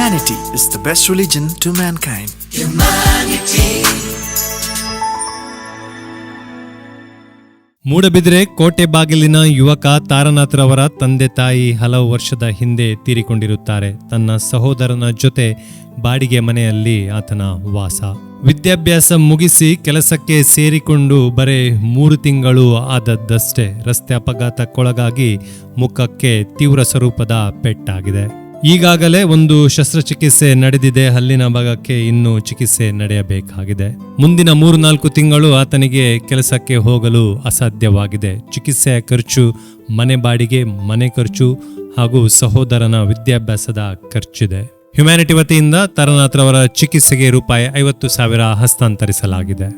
Humanity is the best religion to mankind. Moodbidri ಕೋಟೆ ಬಾಗಿಲಿನ ಯುವಕ ತಾರನಾಥ್ರವರ ತಂದೆ ತಾಯಿ ಹಲವು ವರ್ಷದ ಹಿಂದೆ ತೀರಿಕೊಂಡಿರುತ್ತಾರೆ. ತನ್ನ ಸಹೋದರನ ಜೊತೆ ಬಾಡಿಗೆ ಮನೆಯಲ್ಲಿ ಆತನ ವಾಸ. ವಿದ್ಯಾಭ್ಯಾಸ ಮುಗಿಸಿ ಕೆಲಸಕ್ಕೆ ಸೇರಿಕೊಂಡು ಬರೇ ಮೂರು ತಿಂಗಳು ಆದದ್ದಷ್ಟೇ ರಸ್ತೆ ಅಪಘಾತಕ್ಕೊಳಗಾಗಿ ಮುಖಕ್ಕೆ ತೀವ್ರ ಸ್ವರೂಪದ ಪೆಟ್ಟಾಗಿದೆ. ಈಗಾಗಲೇ ಒಂದು ಶಸ್ತ್ರಚಿಕಿತ್ಸೆ ನಡೆದಿದೆ. ಹಲ್ಲಿನ ಭಾಗಕ್ಕೆ ಇನ್ನೂ ಚಿಕಿತ್ಸೆ ನಡೆಯಬೇಕಾಗಿದೆ. ಮುಂದಿನ ಮೂರು ನಾಲ್ಕು ತಿಂಗಳು ಆತನಿಗೆ ಕೆಲಸಕ್ಕೆ ಹೋಗಲು ಅಸಾಧ್ಯವಾಗಿದೆ. ಚಿಕಿತ್ಸೆಯ ಖರ್ಚು ಮನೆ ಬಾಡಿಗೆ, ಮನೆ ಖರ್ಚು ಹಾಗೂ ಸಹೋದರನ ವಿದ್ಯಾಭ್ಯಾಸದ ಖರ್ಚಿದೆ. ಹ್ಯುಮ್ಯಾನಿಟಿ ವತಿಯಿಂದ ತರನಾಥ್ರವರ ಚಿಕಿತ್ಸೆಗೆ ರೂಪಾಯಿ ಐವತ್ತು ಸಾವಿರ ಹಸ್ತಾಂತರಿಸಲಾಗಿದೆ.